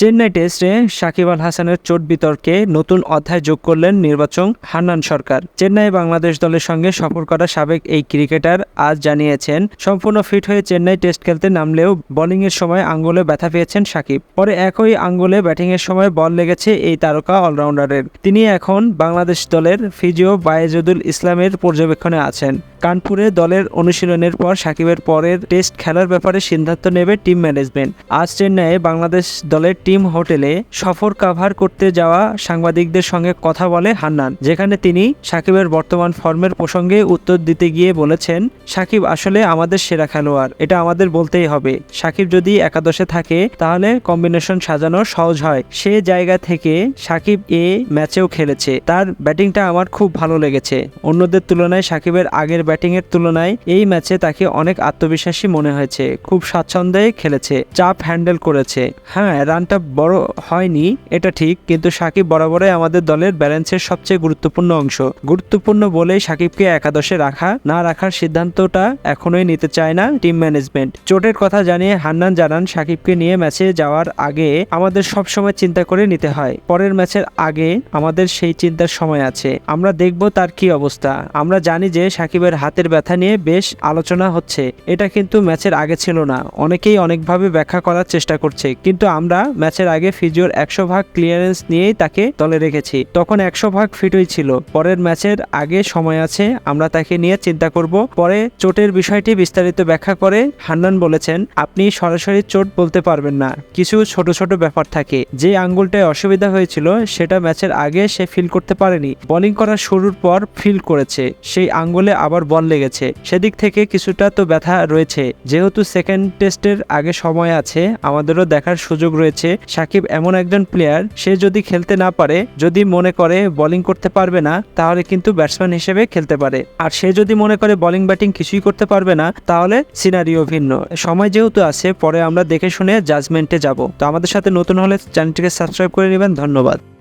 চেন্নাই টেস্টে সাকিব আল হাসানের চোট বিতর্কে নতুন অধ্যায় যোগ করলেন নির্বাচক হান্নান সরকার। চেন্নাই বাংলাদেশ দলের সঙ্গে সফর করা সাবেক এই ক্রিকেটার আজ জানিয়েছেন, সম্পূর্ণ ফিট হয়ে চেন্নাই টেস্ট খেলতে নামলেও বোলিংয়ের সময় আঙ্গুলে ব্যথা পেয়েছেন সাকিব। পরে একই আঙ্গুলে ব্যাটিংয়ের সময় বল লেগেছে এই তারকা অলরাউন্ডারের। তিনি এখন বাংলাদেশ দলের ফিজিও বায়েজুদুল ইসলামের পর্যবেক্ষণে আছেন। কানপুরে দলের অনুশীলনের পর সাকিবের পরের টেস্ট খেলার ব্যাপারে সিদ্ধান্ত নেবে টিম ম্যানেজমেন্ট। আজ চেন্নাইয়ে বাংলাদেশ দলের টিম হোটেলে সফর কাভার করতে যাওয়া সাংবাদিকদের সঙ্গে কথা বলে হান্নান, যেখানে তিনি সাকিবের বর্তমান ফর্মের প্রসঙ্গে উত্তর দিতে গিয়ে বলেছেন, সাকিব আসলে আমাদের সেরা খেলোয়াড়, এটা আমাদের বলতেই হবে। সাকিব যদি একাদশে থাকে, তাহলে কম্বিনেশন সাজানো সহজ হয়। সে জায়গা থেকে সাকিব এ ম্যাচেও খেলেছে। তার ব্যাটিংটা আমার খুব ভালো লেগেছে। অন্যদের তুলনায় সাকিবের আগের ব্যাটিংয়ের তুলনায় এই ম্যাচে তাকে অনেক আত্মবিশ্বাসী মনে হয়েছে। খুব স্বাচ্ছন্দ্যে খেলেছে। চাপ হ্যান্ডেল করেছে। হ্যাঁ রানটা বড় হয়নি, এটা ঠিক, কিন্তু সাকিব বরাবরই আমাদের দলের ব্যালেন্সের সবচেয়ে গুরুত্বপূর্ণ অংশ। গুরুত্বপূর্ণ বলেই সাকিবকে একাদশে রাখা, না রাখার সিদ্ধান্তটা এখনোই নিতে চায় না টিম ম্যানেজমেন্ট। চোটের কথা জানিয়ে হান্নান জানান, সাকিবকে নিয়ে ম্যাচে যাওয়ার আগে আমাদের সব সময় চিন্তা করে নিতে হয়। পরের ম্যাচের আগে আমাদের সেই চিন্তার সময় আছে। আমরা দেখব তার কি অবস্থা। আমরা জানি যে সাকিবের হাতের ব্যথা নিয়ে বেশ আলোচনা হচ্ছে। এটা কিন্তু ম্যাচের আগে ছিল না। অনেকেই অনেকভাবে ব্যাখ্যা করার চেষ্টা করছে। কিন্তু আমরা ম্যাচের আগে ফিজিওর একশো ভাগ ক্লিয়ারেন্স নিয়েই তাকে দলে রেখেছি। তখন একশো ভাগ ফিটই ছিল। পরের ম্যাচের আগে সময় আছে, আমরা তাকে নিয়ে চিন্তা করব। পরে চোটের বিষয়টি বিস্তারিত ব্যাখ্যা করে হান্নান বলেছেন, আপনি সরাসরি চোট বলতে পারবেন না। কিছু ছোট ছোট ব্যাপার থাকে। যে আঙ্গুলটায় অসুবিধা হয়েছিল, সেটা ম্যাচের আগে সে ফিল করতে পারেনি। বোলিং করার শুরুর পর ফিল করেছে। সেই আঙ্গুলে আবার বল লেগেছে। সেদিক থেকে কিছুটা তো ব্যথা রয়েছে। যেহেতু সেকেন্ড টেস্টের আগে সময় আছে, আমাদেরও দেখার সুযোগ রয়েছে। সাকিব এমন একজন প্লেয়ার সে যদি খেলতে না পারে, যদি মনে করে বোলিং করতে পারবে না, তাহলে কিন্তু ব্যাটসম্যান হিসেবে খেলতে পারে। আর সে যদি মনে করে বোলিং ব্যাটিং কিছুই করতে পারবে না, তাহলে সিনারিও ভিন্ন। সময় যেহেতু আছে, পরে আমরা দেখে শুনে জাজমেন্টে যাব। তো আমাদের সাথে নতুন হলে চ্যানেলটিকে সাবস্ক্রাইব করে নেবেন। ধন্যবাদ।